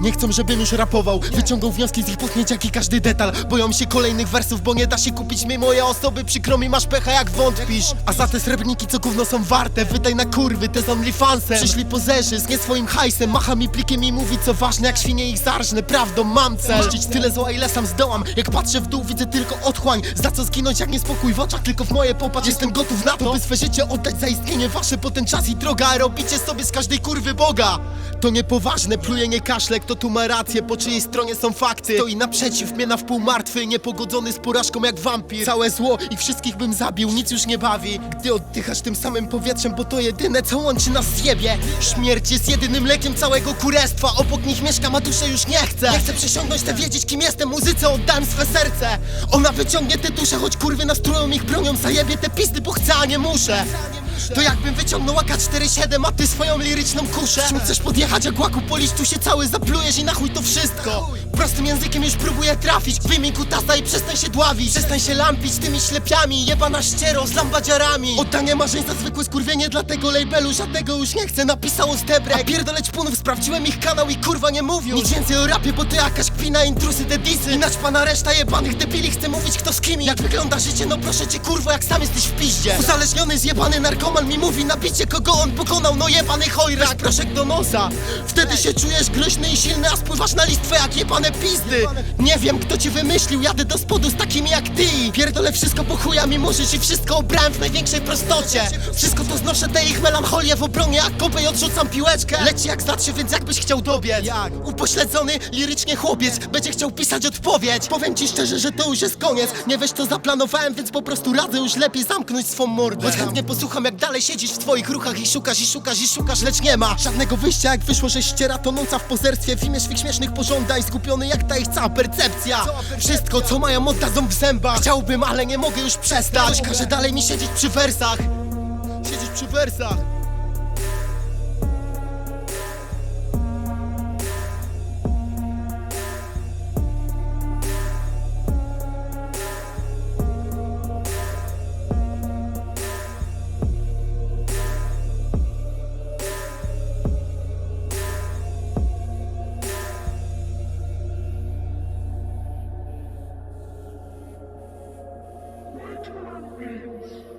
Nie chcą, żebym już rapował. Wyciągał wnioski z ich potknięć jak i każdy detal. Boją się kolejnych wersów, bo nie da się kupić mi moje osoby. Przykro mi masz pecha jak wątpisz. A za te srebrniki co gówno są warte Wydaj na kurwy, te z OnlyFansem. Przyszli pozerzy z nie swoim hajsem. Macha mi plikiem i mówi co ważne Jak świnie ich zarżnę, prawdą mam cel. Mścić tyle zła ile sam zdołam. Jak patrzę w dół widzę tylko otchłań. Za co zginąć jak niespokój w oczach Tylko w moje popatrz. Jestem gotów na to by swe życie oddać za istnienie. Wasze Po ten czas i droga. Robicie sobie z każdej kurwy Boga. To niepoważne, pluje nie kaszle Kto tu ma rację, po czyjej stronie są fakty? Stoi naprzeciw mnie na wpół martwy Niepogodzony z porażką jak wampir. Całe zło i wszystkich bym zabił, nic już nie bawi. Gdy oddychasz tym samym powietrzem Bo to jedyne co łączy nas z siebie Śmierć jest jedynym lekiem całego kurestwa. Obok nich mieszkam, a duszę już nie chcę. Nie chcę przesiągnąć, chcę wiedzieć kim jestem. Muzyce oddałem swe serce. Ona wyciągnie te dusze, choć kurwy nastrują ich bronią. Zajebie te pisty, bo chcę, a nie muszę to jakbym wyciągnął AK-47, a ty swoją liryczną kuszę. Czym chcesz podjechać jak łaku polić, tu się cały zaplujesz i na chuj to wszystko? Prostym językiem już próbuję trafić. Wyjmij kutasa i przestań się dławić. Przestań się lampić tymi ślepiami. Jebana ściero z lambadziarami. Oddanie marzeń za zwykłe skurwienie Dla tego labelu żadnego już nie chcę Napisało Stebrek. A pierdoleć punów, sprawdziłem ich kanał i kurwa nie mówił. Nic więcej o rapie, bo to jakaś kwina Intrusy, te disy I naćpana reszta jebanych debili Chcę mówić kto z kim. Jak wygląda życie No proszę cię kurwo, jak sam jesteś w piździe. Uzależniony zjebany narkoman mi mówi Nabicie kogo on pokonał, no jebany chojrak. Weź proszek do nosa. Wtedy się czujesz groźny i silny A spływasz na listwę jak jebane pizdy. Nie wiem kto cię wymyślił, jadę do spodu z takimi jak ty. Pierdolę wszystko po chuja, mimo że ci wszystko obrałem w największej prostocie. Wszystko to znoszę tę ich melancholię w obronie Jak kopę i odrzucam piłeczkę. Leci jak zatrze, więc jakbyś chciał dobiec. Upośledzony, lirycznie chłopiec Będzie chciał pisać odpowiedź. Powiem ci szczerze, że to już jest koniec. Nie wiesz co zaplanowałem, więc po prostu radzę już lepiej zamknąć swą mordę. Choć chętnie posłucham jak dalej siedzisz w twoich ruchach I szukasz, i szukasz, i szukasz, lecz nie ma Żadnego wyjścia. Jak wyszło, że ściera tonąca w pozerstwie. W imię swych śmiesznych pożądań Skupiony jak ta ich cała percepcja. Wszystko co mają oddadzą w zębach. Chciałbym, ale nie mogę już przestać. Każe dalej mi siedzieć przy wersach. Siedzieć przy wersach eternal beings.